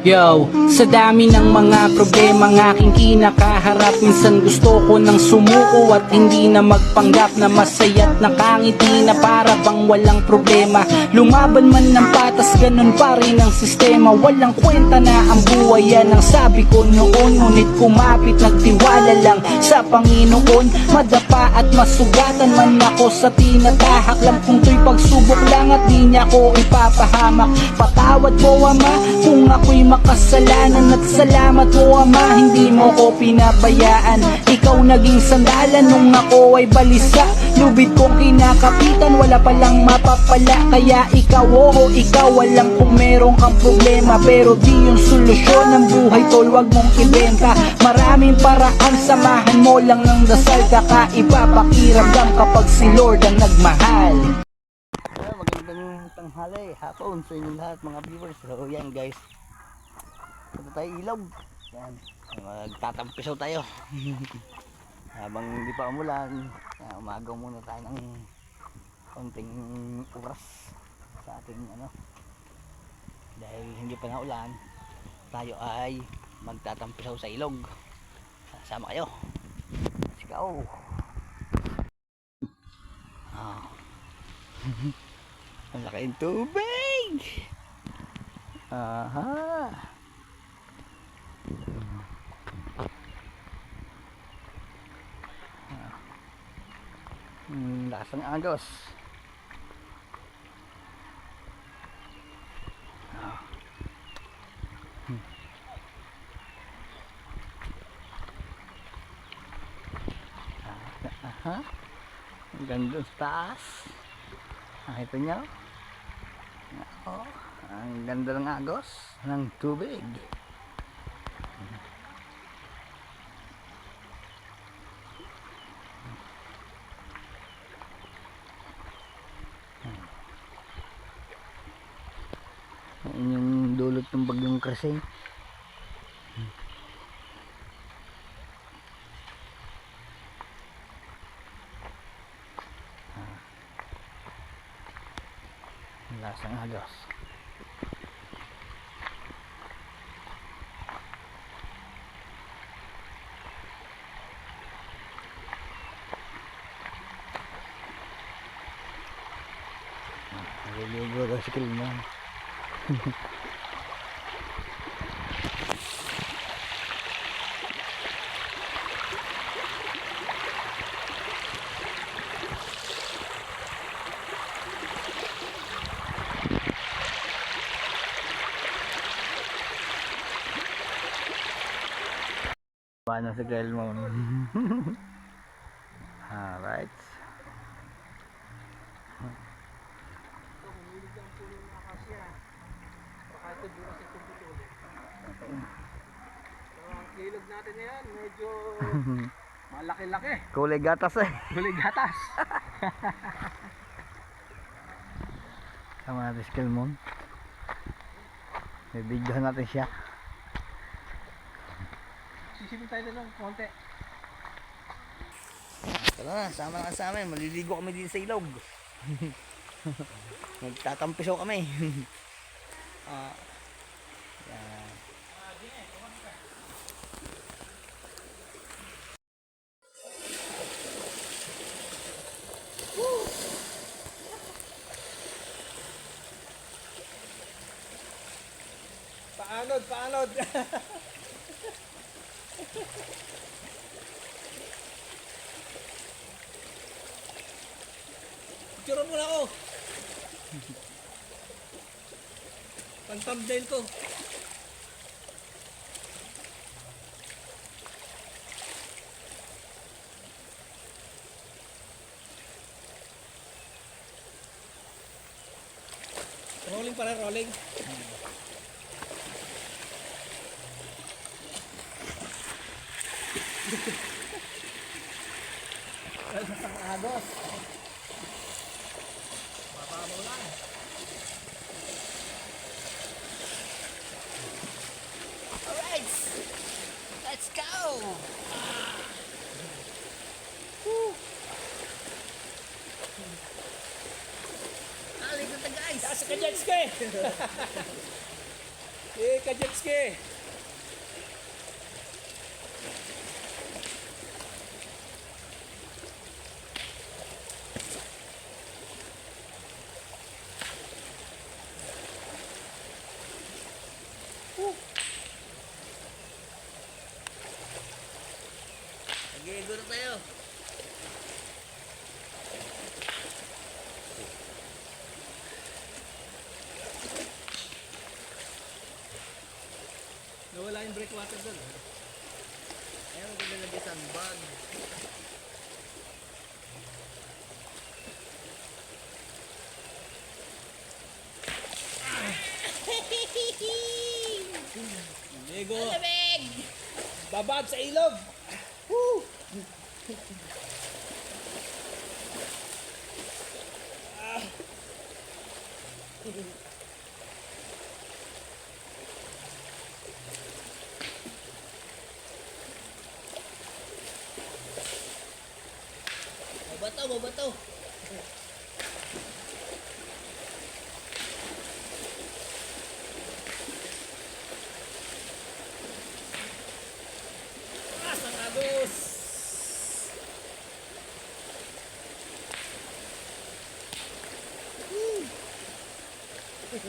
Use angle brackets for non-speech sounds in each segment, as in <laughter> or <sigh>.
Yo, sa dami ng mga problema ng aking kinakaharap Minsan gusto ko nang sumuko at hindi na magpanggap Na masaya't nakangiti na para bang walang problema. Lumaban man ng patas, ganun pa rin ang sistema. Walang kwenta na ang buhay yan ang sabi ko noon. Ngunit kumapit, nagtiwala lang sa Panginoon. Madapa at masugatan man ako sa tinatahak Lam kung to'y pagsubok lang at di niya ko ipapahamak. Patawad mo ama kung ako'y makasalanan At salamat mo ama. Hindi mo ko pinabayaan. Ikaw naging sandalan nung ako ay balisa. Lubid kong kinakapitan wala palang mapapala. Kaya ikaw oo ikaw alam kung meron kang problema. Pero di yung solusyon ng buhay tol wag mong ibenta. Maraming paraan samahan mo lang ng dasal. Kakaiba pakiramdam kapag si Lord ang nagmahal. Ah, magandang tanghali, hapon sa inyong lahat mga viewers. So yan guys. Punta tayo ilog. Yan. Magtatampisaw tayo. <laughs> Habang hindi pa umulan, umagaw muna tayo ng konting oras sa ating ano. Dahil hindi pa naulan, tayo ay magtatampisaw sa ilog. Sama kayo. Let's go. Ah. <laughs> Ang laki ng tubig! Aha! Hmm, lakas ng agos. Ah. Hmm. Ah, Aha! Ang ganda sa taas. Nakita niyo? Oh, ang ganda ng agos ng tubig. Yan dulot ng bagyong krasing. Ang lasang agos. Naliligo daw si Kilman. <laughs> Paano si Kilman? <laughs> Alright. Ang ilog natin na yan, medyo malaki-laki. Kulay gatas eh. Huli gatas. <laughs> Sama natin si Kilmon. May video natin siya. Sisipin tayo na ng konti. Tara na, sama na sa amin. Maliligo kami dito sa ilog. <laughs> Magtatampisaw kami. <laughs> Ah, yan. Paanod, paanod. <laughs> Picture muna ako. Pang thumbnail ko. Rolling pala, rolling. Agos. Mababaw lang. Alright! Let's go! Alig na guys! Sa ka jet ski. <laughs> Eh, kajetski! Nag-iigo na tayo. Nawala yung breakwater doon. Ayaw, maganda na di sandbag. Lego! Babad sa ilog! দিই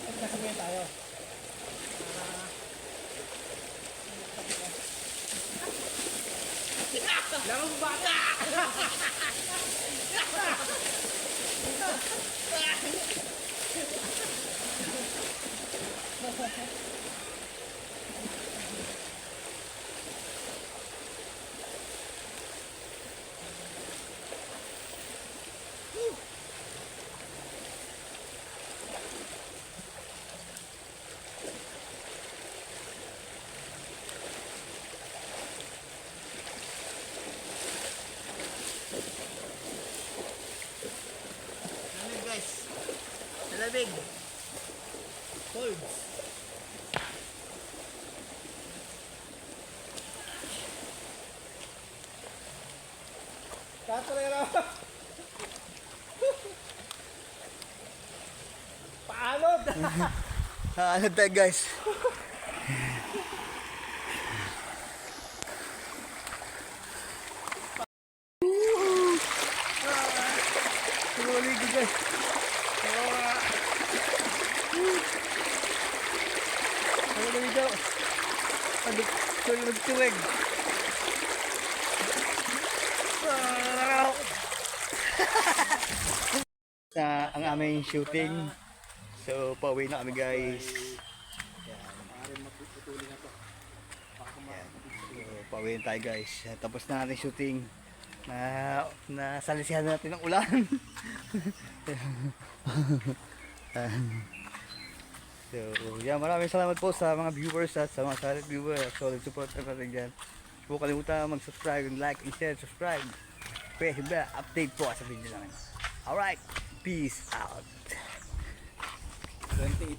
Kasi ngayon tayo. Larong bata! Lamig <laughs> Katrera! Paanod! Ah, ano tayo guys? Tumuli ko guys. Ano na ang aming shooting. So, pauwi na kami guys. Yan. So, pauwi na tayo guys. Tapos na natin shooting. Na, na salisihan natin ng ulan. <laughs> so, yan. Maraming salamat po sa mga viewers at sa mga silent viewers. Solid support na natin dyan. Huwag kalimutan mag-subscribe and like and share. Subscribe. Pwede ba? Update po sa video namin. Alright. Peace out. 28